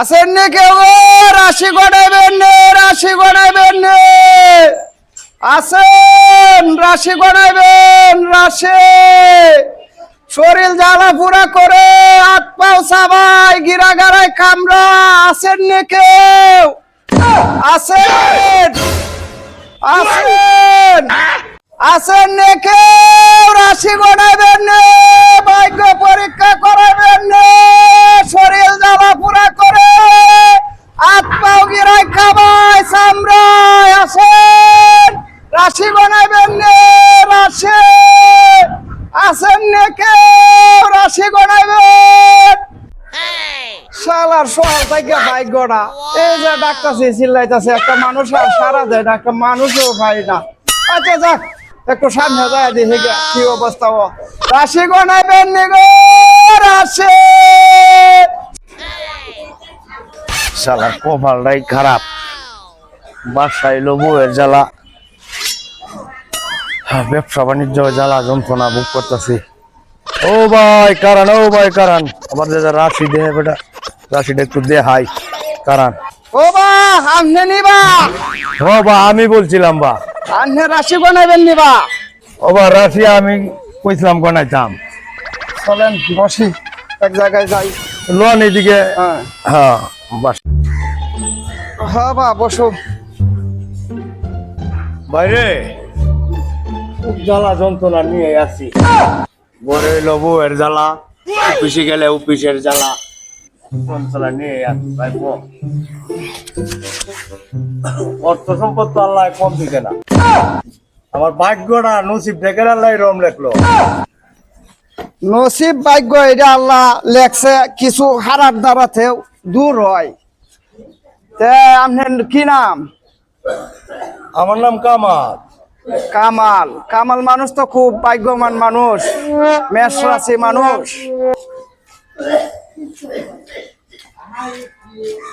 আসেন নি কেউ রাশি গড়াইবেন নে, রাশি গড়াইবেন নে। আসেন রাশি গড়াইবেন, রাশি। শরীর জ্বালা পুরা করে, হাত পাও সাবাই, গিরা গারায় কামড়া। আসেন নি কেউ? আসেন আসেন আসেন নে কেউ, রাশি গড়াইবেন নে, ভাগ্য পরীক্ষা করাবেন নে, শরীর জ্বালা পুরা করে। হাত পাও গিরায় খাবাই সামরাই আসেন। রাশি গণাইবেন নে, রাশি। আসেন নে কেউ, রাশি গণাইবেন শালার সকাল থেকে গড়া। এই যে ডাক্তার চিল্লাইতেছে, একটা মানুষ আর সারা দেয় না, একটা মানুষও পাই না। আচ্ছা যাক। একটু সামনে যায় দেখে কি অবস্থা ও। রাশি গণাইবেন নি গো রাশি। শালার কপালটাই খারাপ। বাসায় এলো বউয়ের জ্বালা। হ্যাঁ, ব্যবসা বাণিজ্য জ্বালা যন্ত্রণা বুক করতেছি। ও ভাই কারণ ও ভাই কারণ। আমার যে রাশি দেহে বেটা রাশিটা একটু দেহাই কারণ। ও বা আমনে নিবা। ও বা আমি বলছিলাম বা। আমনে রাশি গণাইবেন নিবা ও রাশি আমি কইছিলাম গনাইতাম চলেন বসি। এক জায়গায় যাই। লোন এদিকে হ্যাঁ। হ্যাঁ বাস। হ্যাঁ বা বসো। বাইরে। জ্বালা যন্ত্রণা নিয়ে আসি বড় হইল বউয়ের জ্বালা অফিসে গেলে অফিসের জ্বালা। যন্ত্রণা নিয়ে আসি ভাই। অর্থ সম্পদ তো আল্লাহ কম দিতে না। আমার ভাগ্যটা নসিব ডেকের আল্লাহ রম লেখলো। নসিব ভাগ্য এটা আল্লাহ লেখছে কিছু হারার দ্বারাতেও দূর হয়। তে আপনার কি নাম? আমার নাম কামাল। কামাল। কামাল মানুষ তো খুব ভাগ্যমান মানুষ মেষ রাশি মানুষ।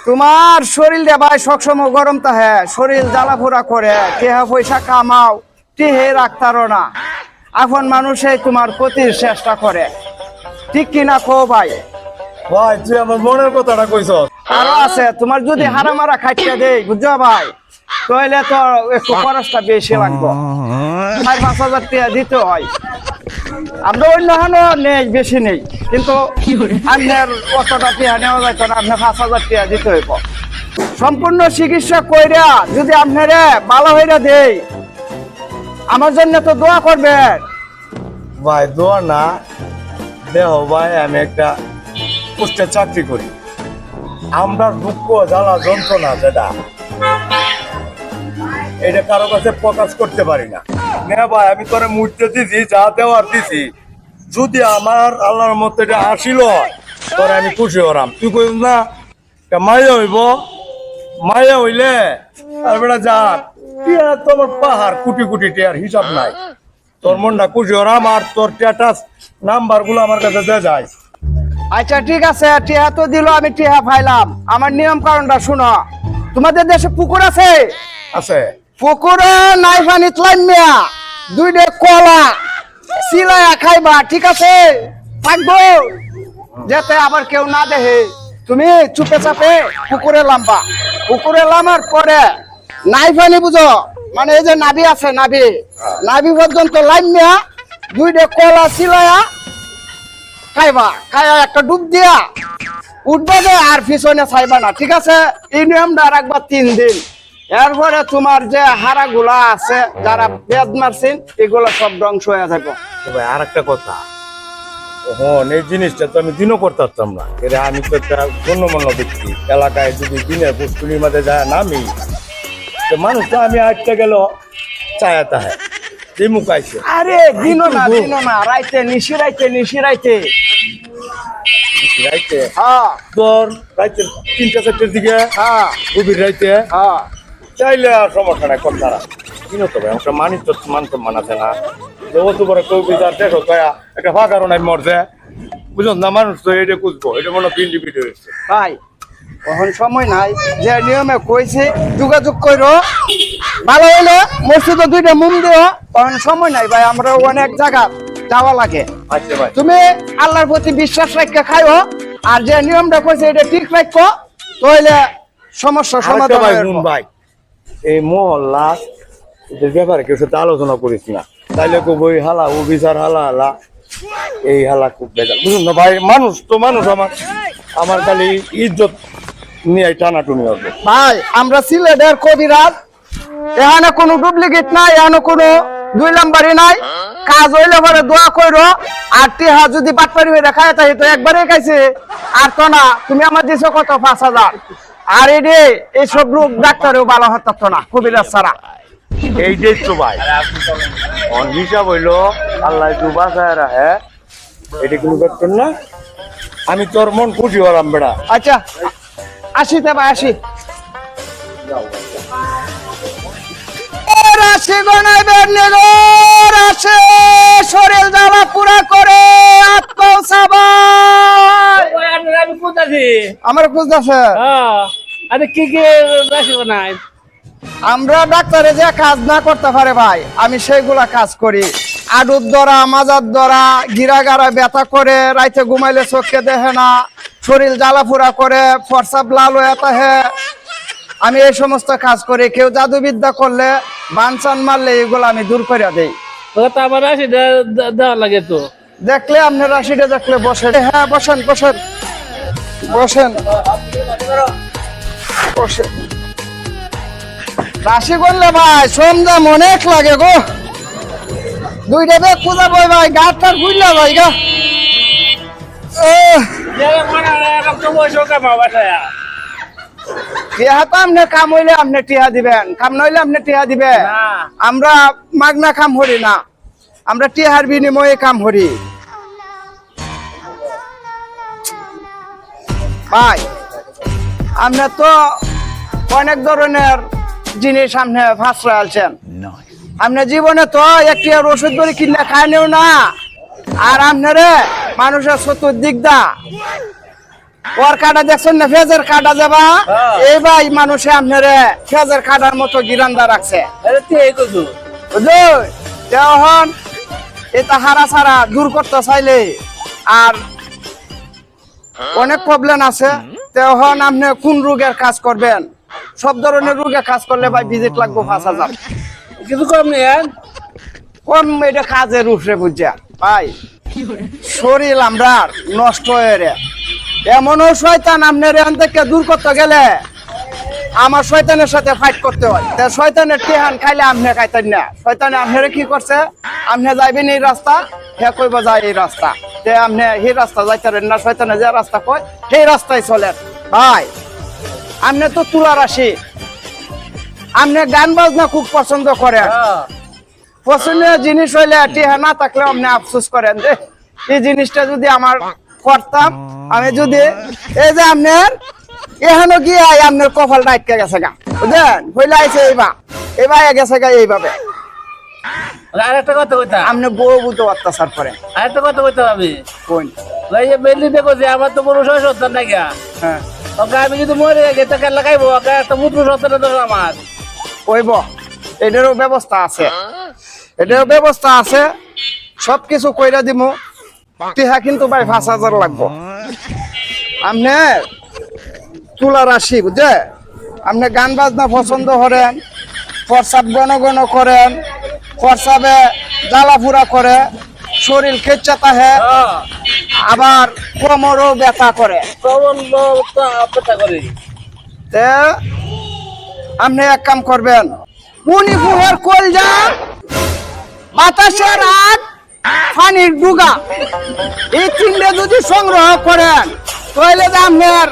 তোমার শরীর দে ভাই সবসময় গরম তাহে শরীর জ্বালা পোড়া করে। টেহা পয়সা কামাও টেহে রাখতারো না। এখন মানুষে তোমার ক্ষতির চেষ্টা করে। ঠিক কিনা কো ভাই? ভাই তুই আমার মনের কথাটা কইছ আরও আছে তোমার যদি হারামারা খাইতে দেই বুঝছ ভাই? তাহলে তো একটু খরচটা বেশি লাগবে। চার পাঁচ হাজার টাকা দিতে হয়। আমরা অন্য হানো নেই, বেশি নেই। কিন্তু আপনার নেওয়া যাইতো না আপনার পাঁচ হাজার দিতে হইব। সম্পূর্ণ চিকিৎসা কইরা যদি আপনারে ভালো হইরা দেই, আমার জন্য তো দোয়া করবেন। ভাই, দোয়া না। দেহ ভাই, আমি একটা পোস্টে চাকরি করি। আমরা দুঃখ, জ্বালা, যন্ত্রণা যেটা, এটা কারও কাছে প্রকাশ করতে পারি না। নে ভাই আমি তোরে মুহূর্তে দিছি যা দেওয়ার দিছি। যদি আমার আল্লাহর মতো এটা আসিল তোরে আমি খুশি হরাম তুই কইস না তা মাইয়া হইব। মাইয়া হইলে আর বেটা যা টিয়া তোমার পাহাড় কুটি কোটি টিয়ার হিসাব নাই। তোর মনটা খুশি হরাম আর তোর স্ট্যাটাস নাম্বারগুলো আমার কাছে দিয়ে যায় আচ্ছা ঠিক আছে টিহা তো দিল আমি টিহা পাইলাম। আমার নিয়ম কারণটা শুনো। তোমাদের দেশে পুকুর আছে? আছে। পুকুরে নাই পানি মিয়া দুইটা কলা সিলাইয়া খাইবা, ঠিক আছে? থাকব? যাতে আবার কেউ না দেখে। তুমি চুপে চাপে পুকুরে লাম্বা পুকুরে লামার পরে নাই পানি বুঝো? মানে এই যে নাভি আছে, নাভি। নাভি পর্যন্ত লাইমিয়া দুইটা কলা সিলাইয়া খাইবা। খাইয়া একটা ডুব দিয়া উঠবে আর পিছনে চাইবা না, ঠিক আছে? এই নিয়মটা রাখবা তিন দিন। এরপরে তোমার যে হারা গুলা আছে যারা বেদ মারছেন এগুলো সব ধ্বংস হয়ে ভাই আর একটা কথা। হন এই জিনিসটা তো আমি দিনও করতে পারতাম না। এর আমি তো একটা গণ্যমান্য ব্যক্তি। এলাকায় যদি দিনের পুষ্কুলির মাঝে যায় নামি। তো মানুষ তো আমি আটটা গেল চায়া তাহে। যে মুখ আইছে। আরে দিনো না দিনো না রাইতে নিশি রাইতে নিশি রাইতে রাইতে হ্যাঁ। তোর রাইতে তিনটা চারটের দিকে? হ্যাঁ। গভীর রাইতে? হ্যাঁ। চাইলে আর সমস্যা নাই কম তারা কিনো তো ভাই একটা মানিস তো মান সম্মান আছে না অত বড় কেউ বিচার দেখো কয়া একটা ফাঁকারও নাই মরছে। বুঝল না মানুষ তো এটা খুঁজবো এটা মনে হয় বিডি হয়েছে ভাই এখন সময় নাই যে নিয়মে কইছে যোগাযোগ করো ভালো হইলে মসজিদে দুইটা মুম দিও। তখন সময় নাই ভাই আমরা অনেক জায়গা যাওয়া লাগে। আচ্ছা ভাই। তুমি আল্লাহর প্রতি বিশ্বাস রাখতে খাইও আর যে নিয়মটা কইছে এটা ঠিক রাখো তাহলে সমস্যা সমাধান শুন যাবে। ভাই। এই মহল্লা এদের ব্যাপারে কেউ সাথে আলোচনা করিস না। তাইলে কব ওই হালা, ও বিচার হালা হালা। এই হালা খুব বেজার বুঝুন না ভাই, মানুষ তো মানুষ আমার আমার খালি ইজ্জত নিয়ে টানাটুনি হবে। ভাই, আমরা সিলেটের কবিরাজ। এখানে কোনো ডুপ্লিকেট নাই, এখানে কোনো দুই নাম্বারই নাই। কাজ হইলে পরে দোয়া কইরো। আর টিহা যদি বাটপারি হয়ে দেখায় তাই তো একবারে খাইছে। আর তো না, তুমি আমার দিছো কত পাঁচ হাজার। আর এই রে এইসব রোগ ডাক্তারেও ভালো হতো না কবিরাজ ছাড়া। এই যে তো ভাই হিসাব হইল আল্লাহ একটু বাঁচায় রাখে। এটা কোনো ব্যাপার না। আমি তোর মন খুশি হলাম বেড়া। আচ্ছা আসি তা ভাই আসি। রাশি গনাইবেন নিগর আসে। শরীর জ্বালা পুরা করে আত্মাও সাবাই আমি কোথাছি আমার বুঝতেছে হ্যাঁ। আরে কি কি রাশি বানাই? আমরা ডাক্তারে যে কাজ না করতে পারে ভাই আমি সেইগুলা কাজ করি। আডুর দ্বারা মাজার দ্বারা গিরা গারা ব্যথা করে রাইতে ঘুমাইলে চোখকে দেখে না শরীর জ্বালাফুরা করে ফর্সাপ লাল হয়ে আমি এই সমস্ত কাজ করি। কেউ জাদুবিদ্যা করলে বানচান মারলে এগুলো আমি দূর করে দেই। ওটা তো আমার রাশি দে- দে- দেওয়া লাগে তো। দেখলে আপনি রাশিটা দেখলে বসেন। হ্যাঁ বসেন বসেন। বসেন। বসেন। রাশি করলে ভাই সন্ধ্যা অনেক লাগে গো। দুইটা বেগ পূজা বই ভাই গাঁটটা ঘুরলে ভাই গা। টিহা তো আপনি কাম হইলে আপনি টিহা দিবেন কাম নইলে আপনি টিহা দিবেন। আমরা মাগনা কাম হরি না আমরা টিহার বিনিময়ে কাম হরি। ভাই আপনি তো অনেক ধরনের জিনিস আপনি ফাঁসরা আলছেন। আপনি জীবনে তো একটি আর ওষুধ করে কিনলে খায় না। আর আপনারে মানুষের চতুর্দিক দা। ওর কাটা দেখছেন না? ফেজের কাটা যাবা? হ্যাঁ। এই ভাই মানুষে আপনারে ফেজের কাটার মতো গিরান্দা রাখছে। বুঝলি এটা হারা ছাড়া দূর করতে চাইলে। আর অনেক প্রবলেম আছে। তখন আপনি কোন রোগের কাজ করবেন? সব ধরনের রোগে কাজ করলে ভাই ভিজিট লাগবে পাঁচ হাজার। কিছু কম নেই হ্যাঁ? এটা কাজের উপরে বুঝছে ভাই শরীর আমরা নষ্ট হয়ে রে। এমনও শয়তান আপনার এখান থেকে দূর করতে গেলে আমার শয়তানের সাথে ফাইট করতে হয়। তা শয়তানের টেহান খাইলে আপনি খাইতেন না। শয়তানে আপনারে কি করছে? আপনি যাইবেন এই রাস্তা হে কইব যায় এই রাস্তা। তে আপনি সেই রাস্তা যাইতারেন না শয়তানে যে রাস্তা কয় সেই রাস্তায় চলেন। ভাই আপনি তো তুলা রাশি। আপনি গান বাজনা খুব পছন্দ করেন। হ্যাঁ। পছন্দীয় জিনিস হইলে টিহা না থাকলে আপনি আফসোস করেন। যে এই জিনিসটা যদি আমার করতাম। আমি যদি এই যে আপনার এখানে গিয়ে আপনার কপাল ডাইটকে গেছে গা। বুঝলেন? হইলে আইছে এইবা এবার গেছে গা এইভাবে। আর একটা কথা কইতাম আপনি বউ বুঝতে অত্যাচার করেন আর একটা কথা কইতাম আমি কোন? ওই বেলি দেখো যে আমার তো বড় সময় সত্তর না গিয়া। হ্যাঁ। ওকে আমি যদি মরে গেছে তাকে লাগাইবো? ওকে একটা পুত্র তো আমার। কইব এটারও ব্যবস্থা আছে। এটারও ব্যবস্থা আছে। সব কিছু কইরা দিমু। টিহা কিন্তু ভাই পাঁচ হাজার লাগবো। আপনি তুলা রাশি বুঝে আপনি গান বাজনা পছন্দ করেন প্রসাব গণ করেন প্রসাবে জ্বালাফুরা করে, শরীর খেচ্ছা তাহে, আবার কোমরও ব্যথা করে। আপনি এক কাম করবেন ফুহের কলজা, বাতাসের আগ পানির ডুগা। এই তিনটে যদি সংগ্রহ করেন তাহলে যে আপনার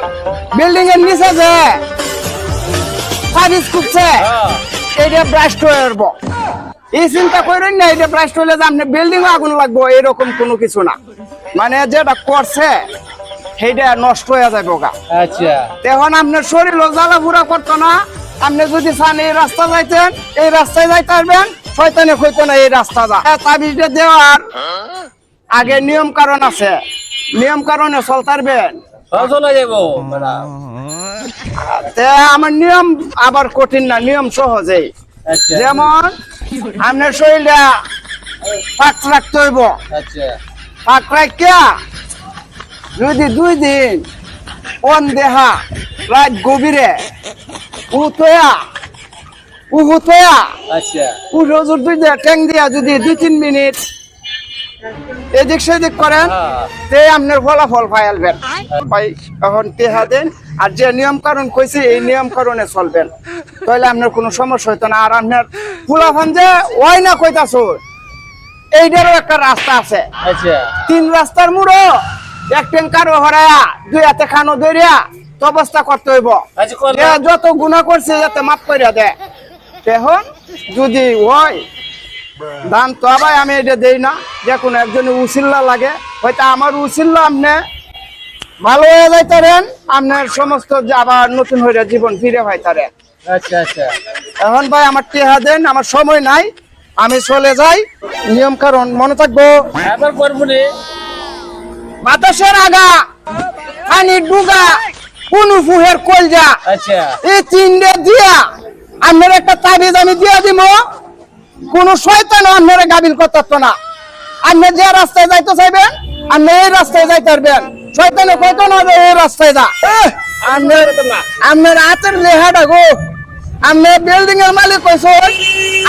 বিল্ডিং এর নিচে যে সার্ভিস করছে এইটা ব্রাস্ট হয়ে আসব। এই চিন্তা করেন না এটা ব্রাস্ট হলে যে আপনি বিল্ডিং আগুন লাগবো এরকম কোনো কিছু না। মানে যেটা করছে সেইটা নষ্ট হয়ে যাবে গা। আচ্ছা। তখন আপনার শরীর জ্বালা ফুরা করতো না আপনি যদি চান এই রাস্তা যাইতেন এই রাস্তায় যাইতে পারবেন শয়তানে কইতো না এই রাস্তা যা। তাবিজটা দেওয়ার আগে নিয়ম কারণ আছে। নিয়ম কারণে চলতে পারবেন। সব চলে যাব। ম্যাডাম তে আমার নিয়ম আবার কঠিন না নিয়ম সহজেই। আচ্ছা। যেমন আপনার শরীরটা পাক রাখতে হইব। আচ্ছা। পাক রাখিয়া যদি দুই দিন কোন দেহা রাত গভীরে আচ্ছা। দুই ট্যাং দিয়া যদি দুই তিন মিনিট। এদিক সেদিক করেন হ্যাঁ। তে আপনার ফলাফল ভাই এখন টেহা দেন আর যে নিয়ম কারণ কইছে এই নিয়ম কারণে চলবেন। তাহলে আপনার কোনো সমস্যা হইতো না। আর আপনার ফুলাফান যে ওই না কইতাছো? এইটারও একটা রাস্তা আছে। আচ্ছা। তিন রাস্তার মুড়ো এক ট্যাঙ্কার হরায়া দুই হাতে খানো দরিয়া তো অবস্থা করতে হইব। যত গুণা করছে যাতে মাফ করিয়া দে এখন যদি হয় দান তো আবার আমি এটা দেই না। যে কোনো একজনের উচিল্লা লাগে। হয়তো আমার উচিল্লা আপনি ভালো হয়ে যাইতারেন আপনার সমস্ত যে আবার নতুন হইয়া জীবন ফিরে পাইতারেন আচ্ছা আচ্ছা। এখন ভাই আমার টেহা দেন আমার সময় নাই। আমি চলে যাই। নিয়ম কারণ মনে থাকব। বাতাসের আগা পানির ডুগা। কোন ফুহের কলজা আচ্ছা। এই তিনটে দিয়া আপনার একটা তাবিজ আমি দিয়া দিব কোন শয়তান আপনার গাবিল করতে না। আপনি যে রাস্তায় যাইতে চাইবেন আপনি এই রাস্তায় যাইতে পারবেন। শয়তানে কইতো না যে এই রাস্তায় যা। আপনার আপনার হাতের লেহাটা গো। আপনি বিল্ডিং এর মালিক কইছো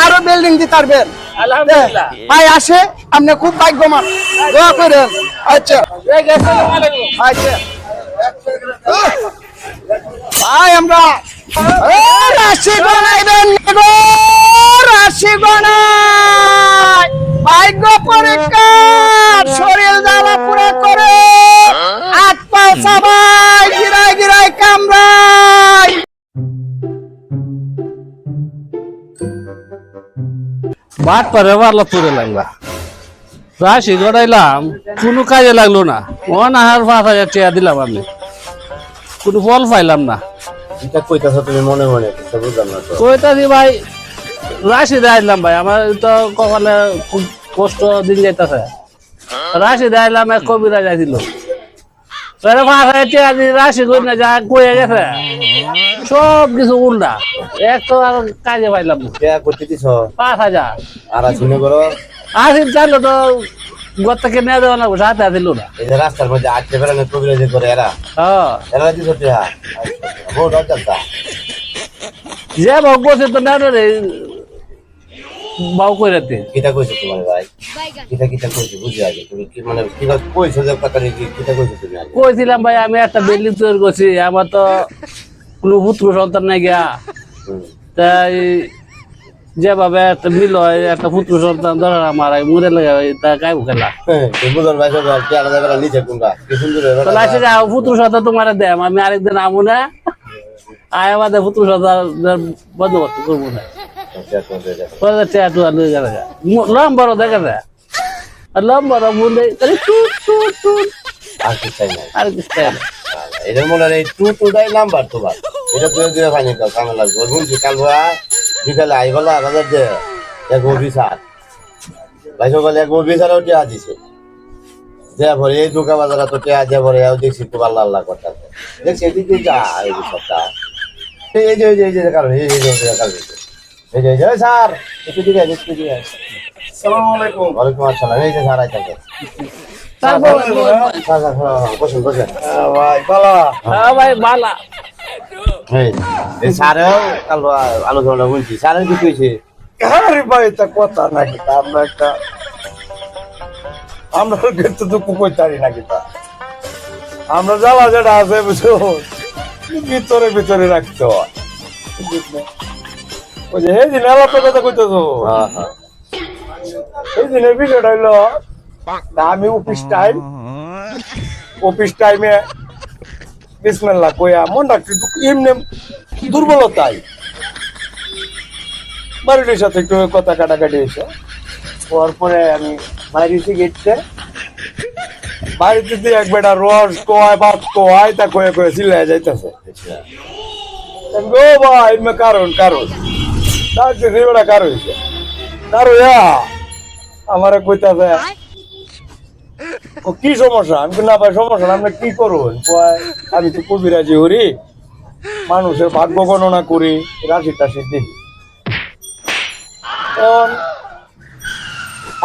আরও বিল্ডিং দিতে পারবেন। আলহামদুলিল্লাহ। ভাই আসে আপনি খুব ভাগ্যবান। দোয়া করেন। আচ্ছা। আচ্ছা। ভাই, আমরা রাশি গনাইবেন না গো, রাশি গনাই। ভাগ্য পরীক্ষা, শরীর জ্বালা পুরা করে। বাট পারে পারলা তুলে লাগলা রাশি গড়াইলাম কোনো কাজে লাগল না। অন আহার পাঁচ হাজার টাকা দিলাম আমি। কোনো ফল পাইলাম না। কইতাছ মনে মনে ভাই রাশি ভাই আমার তো কপালে খুব কষ্ট দিন যাইতেছে। রাশি দিলাম এক কবিরা যাইছিল। তাহলে পাঁচ হাজার টাকা দিয়ে রাশি করি না যা কয়ে গেছে। সব কিছু উল্টা। এক তো আর কাজে পাইলাম না। পাঁচ হাজার। আর আসিল চাইলো তো গত থেকে নিয়ে দেওয়া লাগবো সাথে দিল না। এই যে রাস্তার মধ্যে আটকে বেড়ানো কবিরা যে করে এরা? হ্যাঁ। এরা দিছ টিহা বহুত অজান্তা যে ভাগ বসে তো না রে বাউ করে দে। কিটা কইছো তোমার ভাই? কিটা কিটা কইছো বুঝি আগে তুমি কি মানে কিটা কইছো যে কথা কি কিটা কইছো তুমি আগে? কইছিলাম ভাই আমি একটা বিল্ডিং তৈরি করছি আমার তো কোনো পুত্র সন্তান নাই গিয়া। তাই যেভাবে একটা মিল হয় একটা পুত্র সন্তান ধর আমার মুড়ে লাগে তা গাইব খেলা হ্যাঁ, পুত্র সন্তান তোমার দেম আমি আরেকদিন আমু না। আয় আমাদের পুত্র সন্তান বন্দোবস্ত করব না। লম্বর দেখা যায় লম্বর টুট আর কি চাই না আর কিছু চাই না। মনে হয় টু টু নাম্বার তোমার। এটা দিয়ে কামে লাগবে। কাল বিকালে আই বলা রাজার যে এক অফিসার ভাই সকালে এক অফিসার টিয়া দিছে। যে ভরে এই দোকা বাজারে তো টিয়া যে ভরে দেখছি তো আল্লাহ আল্লাহ দেখছি এদিকে যা এই সবটা এই যে এই যে এই যে কারণ এই যে এই যে কারণ এই যে। এই যে স্যার একটু দিকে একটু দিকে। আসসালামু আলাইকুম। ওয়ালাইকুম আসসালাম এই যে স্যার আইতাছে তারপর বসুন বসুন। হ্যাঁ ভাই বালা। হ্যাঁ ভাই বালা। স্যারেও কাল আলোচনা শুনছি। স্যারের কি কইছে? আরে ভাই এটা কথা নাকি তা আমরা একটা আমরা কিন্তু দুঃখ কইতারি নাকি তা? আমরা জ্বালা যেটা আছে বুঝছ? ভিতরে ভিতরে রাখতে হয়? ওই যে দিন কথা কইতেছো। হ্যাঁ হ্যাঁ। বিষয়টা হইল আমি অফিস টাইম অফিস টাইমে বিসমেল্লা কইয়া মনটা একটু এমনি দুর্বলতাই বাড়িটির সাথে একটু কথা কাটাকাটি হয়েছে। হওয়ার পরে আমি বাইরেছি গেটতে বাড়িতে দিয়ে এক বেটা রস কোয়ায় ভাত কোয়ায় তা কয়ে কয়ে চিল্লাই যাইতেছে। আচ্ছা। গো ভাই কারণ কারণ। তার বেটা কার হয়েছে? কার হইয়া? আমারে কইতাছে ও কি সমস্যা? আমি না ভাই সমস্যা না, আপনি কি করুন আমি তো কবিরাজি হরি। মানুষের ভাগ্য গণনা করি রাশি টাশি দেখি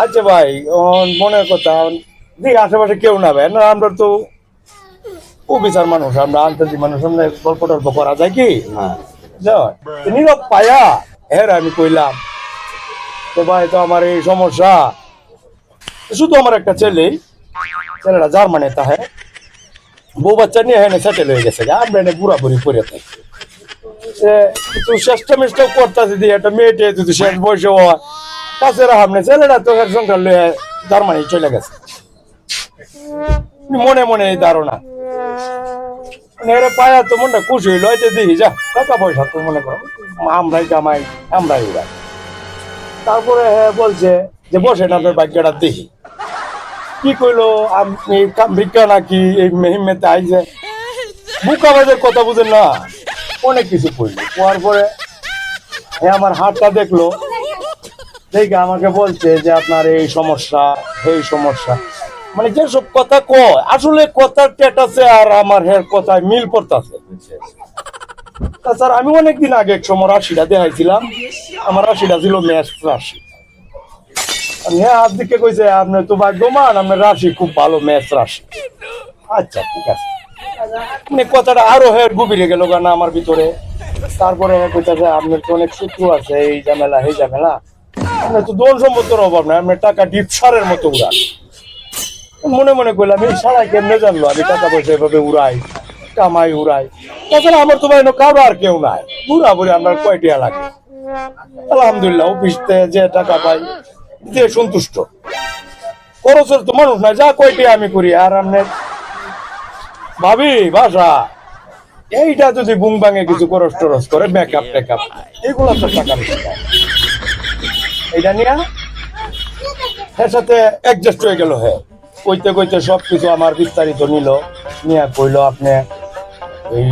আচ্ছা ভাই মনের কথা দেখি আশেপাশে কেউ না ভাই। না আমরা তো অফিসার মানুষ আমরা আন্তর্জাতিক মানুষ আমরা গল্প টল্প করা যায় কি? হ্যাঁ। নীরব পায়া হ্যাঁ আমি কইলাম তো ভাই তো আমার এই সমস্যা শুধু আমার একটা ছেলে ছেলেটা জার্মানি তাহে বউ বাচ্চা নিয়ে এখানে সেটেল হয়ে গেছে আমরা এনে বুড়া বুড়ি পরে থাকি কিছু চেষ্টা দিয়ে একটা মেয়েটে যদি শেষ বয়সে হয় চলে গেছে মনে মনে এই ধারণা নেড়ে পায়া তো মনটা খুশি হইল যে দিই যা টাকা পয়সা তো মনে করো আমরাই কামাই আমরাই তারপরে বলছে যে বসেন আপনার ভাগ্যটা দেখি কি কইলো? আপনি ভিক্ষা নাকি এই মেহিমেতে আইছে? বুকা বাজের কথা বুঝেন না? অনেক কিছু কইলো। কোয়ার পরে হ্যাঁ আমার হাতটা দেখল। দেখে আমাকে বলছে যে আপনার এই সমস্যা এই সমস্যা। মানে যেসব কথা কয়, আসলে কথার টেটাছে আর আমার হের কথায় মিল পড়তাছে। তাছাড়া আমি অনেকদিন আগে এক সময় রাশিটা দেখাইছিলাম। আমার রাশিটা ছিল ম্যাচ রাশি। হ্যাঁ হাত কইছে? আপনি তো ভাগ্যমান আপনার রাশি খুব ভালো, ম্যাচ রাশি। আচ্ছা ঠিক আছে। মানে কথাটা আরও হের গভীরে গেল গানা আমার ভিতরে। তারপরে হ্যাঁ কইতাছে আপনার তো অনেক শত্রু আছে, এই ঝামেলা এই ঝামেলা। আপনার তো দোন সম্পত্তির অভাব নাই, আপনার টাকা ডিপ সারের মতো উড়ান। মনে মনে করলাম এই সারাই কেমনে জানলো? আমি টাকা পয়সা এভাবে উড়াই, কামাই উড়াই। তাছাড়া আমার তো বাইনো কারও আর কেউ নাই। বুড়া বুড়ি আমার কয়টিয়া লাগে? আলহামদুলিল্লাহ, অফিস যে টাকা পাই দিয়ে সন্তুষ্ট। খরচের তো মানুষ নাই, যা কয়টিয়া আমি করি, আর আপনি? ভাবি, বাসা। এইটা যদি বুং বাঙে কিছু খরচ টরচ করে মেকআপ টেকআপ এগুলো তো টাকা এইটা নিয়ে, এর সাথে অ্যাডজাস্ট হয়ে গেল হ্যাঁ কইতে কইতে সব কিছু আমার বিস্তারিত নিল, নিয়ে কইলো আপনি, এই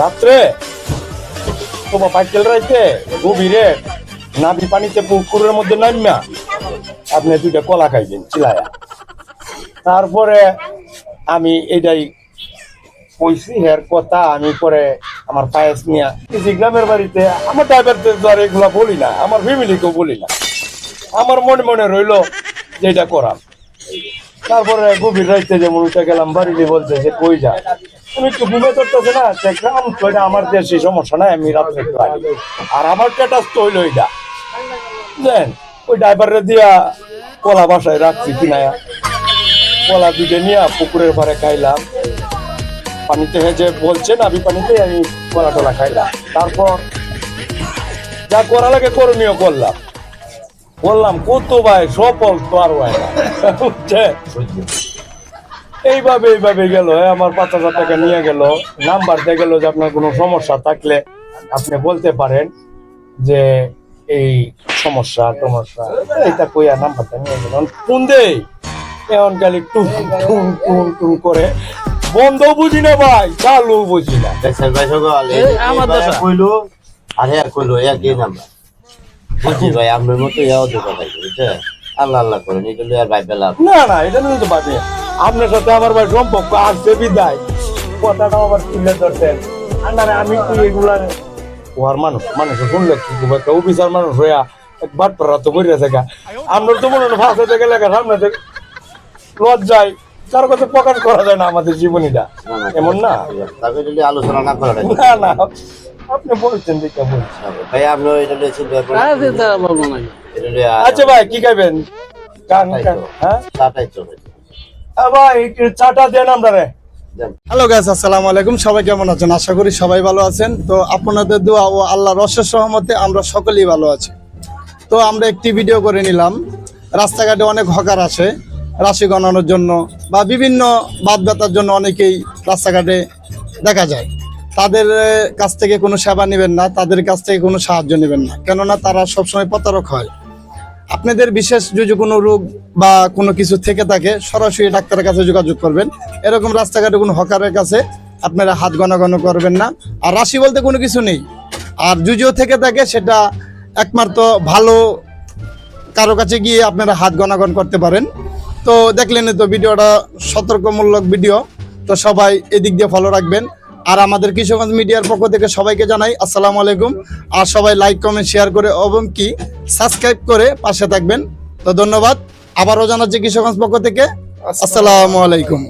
রাত্রে, তোমার পাইকেল রাইতে, গভীরে নাবি পানিতে পুকুরের মধ্যে নামিয়া আপনি দুইটা কলা খাইবেন, চিলায়া। তারপরে আমি এটাই কইছি, হের কথা, আমি পরে আমার পায়েস নিয়ে এই গ্রামের বাড়িতে, আমার ড্রাইভারদের আর এগুলা বলি না, আমার ফ্যামিলিকেও বলি না। আমার মনে মনে রইল যে এটা করাম তারপরে গভীর রাইতে যেমন উঠে গেলাম বাড়িতে বলছে যে কই যা? আমি একটু ঘুমে ধরতেছে না গ্রাম তো আমার দেশে সমস্যা নাই, আমি রাত্রে আর আমার স্ট্যাটাস তো হইল এটা। বুঝলেন ওই ড্রাইভারে দিয়া কলা বাসায় রাখছি কিনায়া কলা দুটো নিয়ে পুকুরের পারে খাইলাম। পানিতে হেজে বলছেন আমি পানিতে, আমি কলা টলা খাইলাম। তারপর যা করা লাগে করণীয় করলাম। বললাম, কত ভাই, সফল তো আর হয়? এইভাবে এইভাবে গেল আমার পাঁচ হাজার টাকা নিয়ে গেল। নাম্বার দিয়ে গেল যে আপনার কোনো সমস্যা থাকলে আপনি বলতে পারেন যে এই সমস্যা সমস্যা। এইটা কইয়া নাম্বারটা নিয়ে গেল ফোন দেই এখন খালি টুন টুন টুন টুন করে। বন্ধ বুঝি না ভাই চালু বুঝি না। দেখছেন ভাই সকল আমার দশা। কইলো আর হ্যাঁ কইলো একই নাম্বার। বুঝছি ভাই আপনার মতো ইয়াও দোকান আছে বুঝছে? আল্লাহ আল্লাহ করেন এটা লইয়া ভাই পেলাম না না এটা নিয়ে তো পাবে আপনার সাথে আমার ভাই সম্পর্ক আসছে বিদায়। কথাটা আবার তুলে ধরতেন আর আমি কি এগুলা ওয়ার মানুষ মানুষ শুনলে কি? একটা অফিসার মানুষ হইয়া এক বাটপাড়া তো মরে গেছে গা আপনার তো মনে হয় ফাঁস গেলে গা সামনে থেকে লজ্জায়। কারও কাছে প্রকাশ করা যায় না আমাদের জীবনীটা। এমন না? তবে যদি আলোচনা না করা না না। আপনি বলছেন দেখে বলছি ভাই আপনি এটা লইয়া চিন্তা আচ্ছা ভাই কি খাইবেন? কান কান হ্যাঁ? চাটাই চলে ভাই। চাটা দেন আমরা রে হ্যালো গাইস আসসালামু আলাইকুম। সবাই কেমন আছেন? আশা করি সবাই ভালো আছেন। তো আপনাদের দোয়া ও আল্লাহর অশেষ সহমতে আমরা সকলেই ভালো আছি। তো আমরা একটি ভিডিও করে নিলাম। রাস্তাঘাটে অনেক হকার আসে, রাশি গণানোর জন্য বা বিভিন্ন বাদ ব্যথার জন্য অনেকেই রাস্তাঘাটে দেখা যায়। তাদের কাছ থেকে কোনো সেবা নেবেন না, তাদের কাছ থেকে কোনো সাহায্য নেবেন না। কেননা তারা সবসময় প্রতারক হয়। আপনাদের বিশেষ যদি কোনো রোগ বা কোনো কিছু থেকে থাকে, সরাসরি ডাক্তারের কাছে যোগাযোগ করবেন। এরকম রাস্তাঘাটে কোনো হকারের কাছে আপনারা হাত গণাগণ করবেন না। আর রাশি বলতে কোনো কিছু নেই। আর যুজিও থেকে থাকে, সেটা একমাত্র ভালো কারও কাছে গিয়ে আপনারা হাত গণাগণ করতে পারেন। তো দেখলেন তো, ভিডিওটা সতর্কমূলক ভিডিও। তো সবাই এদিক দিয়ে ফলো রাখবেন। আর আমাদের কিশোরগঞ্জ মিডিয়ার পক্ষ থেকে সবাইকে জানাই আসসালামু আলাইকুম। আর সবাই লাইক কমেন্ট শেয়ার করে এবং কি সাবস্ক্রাইব করে পাশে থাকবেন। তো ধন্যবাদ। আবারও জানাচ্ছি কিশোরগঞ্জ পক্ষ থেকে। আসসালামু আলাইকুম।